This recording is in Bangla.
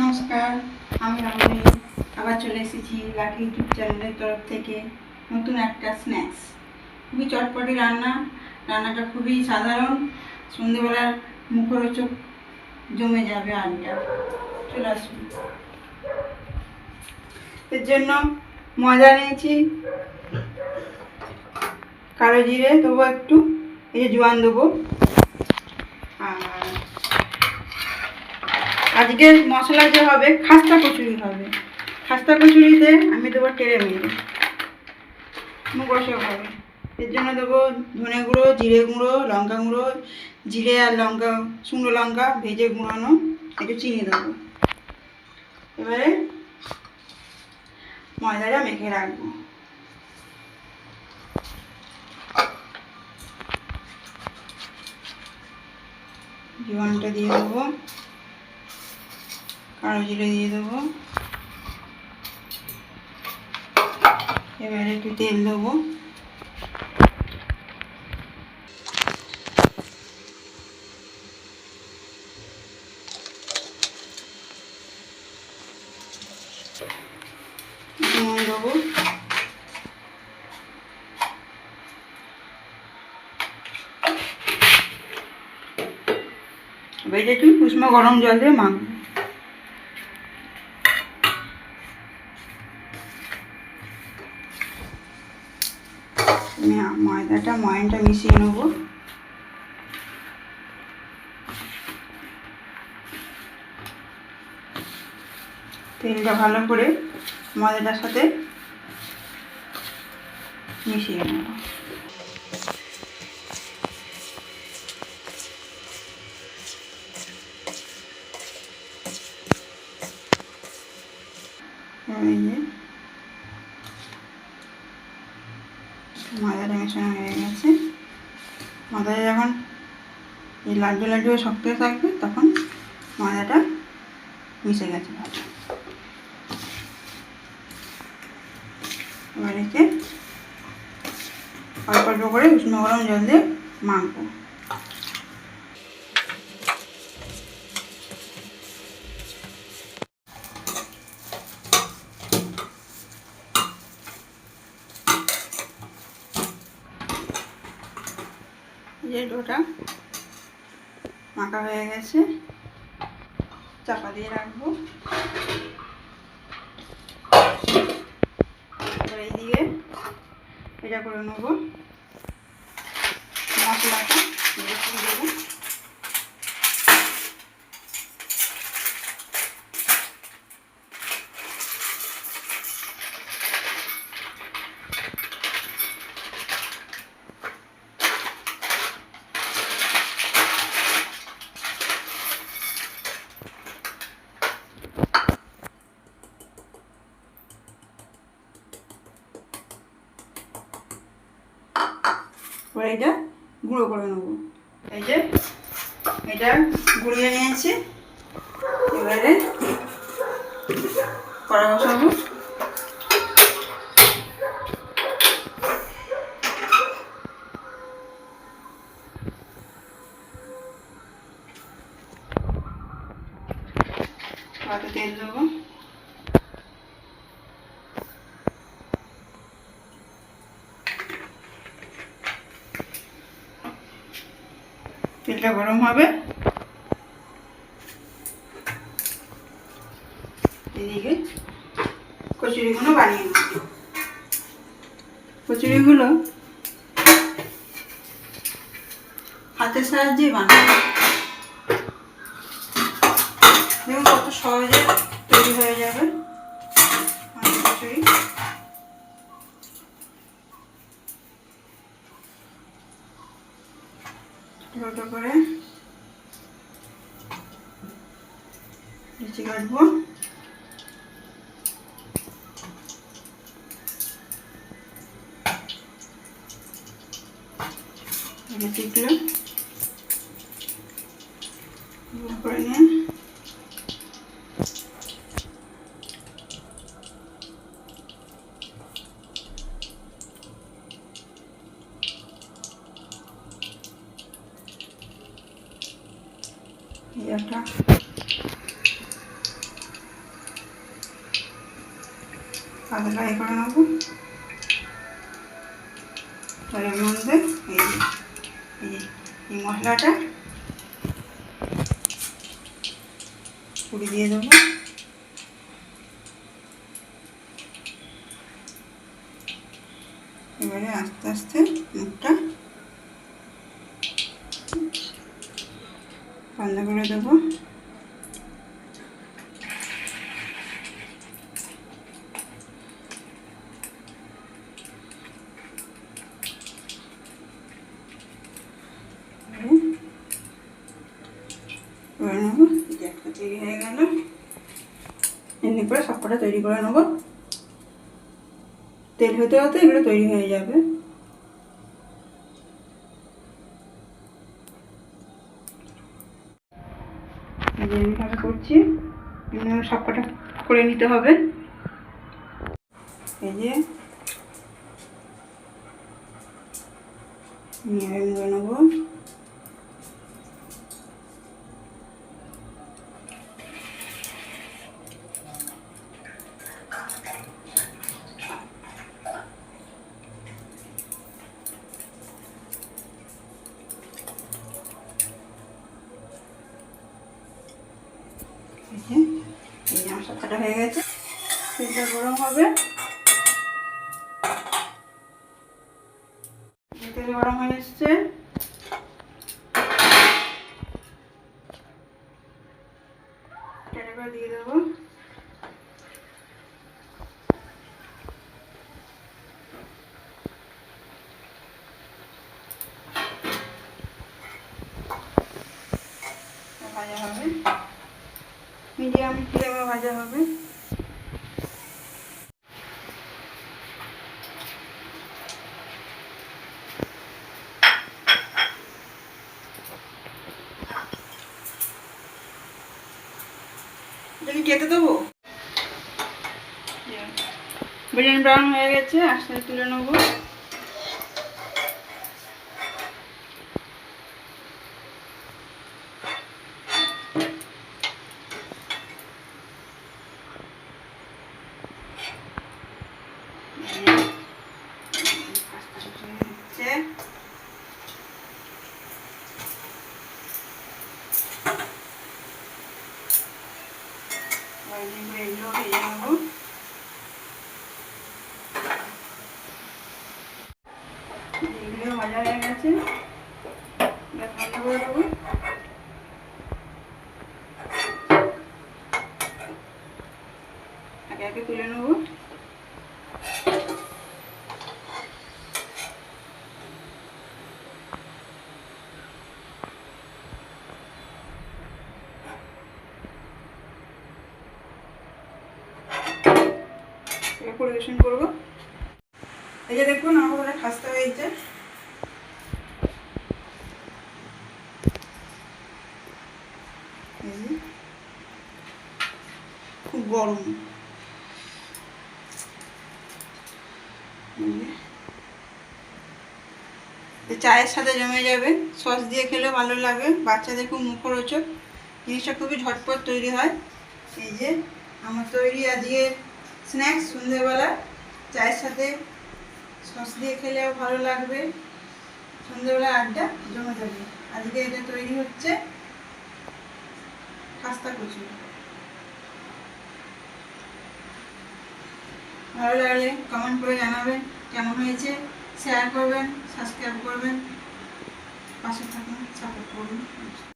নমস্কার, আমি রমণী আবার চলে এসেছি লাকি ইউটিউব চ্যানেলের তরফ থেকে নতুন একটা স্ন্যাক্স খুবই চটপটি রান্না, রান্নাটা খুবই সাধারণ। সন্ধেবেলার মুখরোচক জমে যাবে আড্ডা চলে আসুন। এর জন্য মজা নিয়েছি, কালো জিরে দেবো একটু, এই যে জোয়ান দেবো আর আজকের মশলা যে হবে, খাস্তা কচুরি হবে। খাস্তা কচুরিতে আমি দেবো টেরে মেরে মুগসক হবে। এর জন্য দেবো ধনে গুঁড়ো, জিরে গুঁড়ো, লঙ্কা গুঁড়ো, জিরে আর লঙ্কা, শুকনো লঙ্কা ভেজে গুঁড়ানো, একটু চিনি দেবো। এবারে ময়দাটা মেখে রাখব। জোয়ানটা দিয়ে দেবো। কালো জিরে দিয়ে দেবো। এবারে একটু তেল দেবো। নুন দেবো। এবার একটু উষ্ণ গরম জল দিয়ে মাখবো আমি ময়দাটা ময়নটা মিশিয়ে নেব। তেলটা ভালো করে ময়দাটার সাথে মিশিয়ে নেব। মেশানো হয়ে গেছে। মাথায় যখন এই লাড্ডু লাড্ডু শক্ত থাকবে, তখন ময়দাটা মিশে গেছে এবার একে অল্প অল্প করে উষ্ণ গরম জল দিয়ে মাখবো। যে ডোটা মাখা হয়ে গেছে, চাপা দিয়ে রাখব। এই দিয়ে এটা করে নেব। মশলাটা দেবো এবার এটা গুঁড়ো করে নেব। এই যে এটা গুঁড়িয়ে নিয়েছি। এবারে কড়া বসাবো তেল দেবো। তেলটা গরম হবে। এদিকে কচুরিগুলো বানিয়ে নেব কচুরিগুলো হাতের সাহায্যে বানাবো। কত সহজে তৈরি হয়ে যাবে আমাদের কচুরি ছোট করে লিচি কাটবো। লিচিগুলো করে নিয়ে একটা আদা করে নেব তার মধ্যে মশলাটা পুরি দিয়ে দেবো এবারে আস্তে আস্তে বন্ধ করে দেবো। এমনি তৈরি করে নেব। তেল হতে হতে এগুলো তৈরি হয়ে যাবে। এইভাবে সব কটা করে নিতে হবে। এই যে নিয়ে নেব এই যে এই যে হয়ে গেছে। তেলটা গরম হবে। তেল গরম হয়ে এসছে। দিয়ে দেবো। ভাজা হবে। মিডিয়াম ফ্লেমে ভাজা হবে? কেটে দেবো? বিরিয়ানি ব্রাউন হয়ে গেছে আস্তে তুলে নেব হচ্ছে এগুলো ভেজে নেব এগুলো ভাজা একে একে তুলে নেব এবার পরিবেশন করব। এই যে দেখুন, আমার কতটা খাস্তা হয়েছে খুব গরম। চায়ের সাথে জমে যাবে। সস দিয়ে খেলে ভালো লাগে। বাচ্চাদের খুব মুখরোচক। জিনিসটা খুবই ঝটপট তৈরি হয়। এই যে, আমার তৈরি আজকে স্ন্যাক্স সন্ধ্যেবেলা। চায়ের সাথে সস দিয়ে খেলেও ভালো লাগবে। সন্ধ্যেবেলা আড্ডা জমে যাবে। আজকে এটা তৈরি হচ্ছে খাস্তা কচু। ভালো লাগলে কমেন্ট করে জানাবেন কেমন হয়েছে। শেয়ার করবেন সাবস্ক্রাইব করবেন। পাশে থাকুন সাপোর্ট করুন।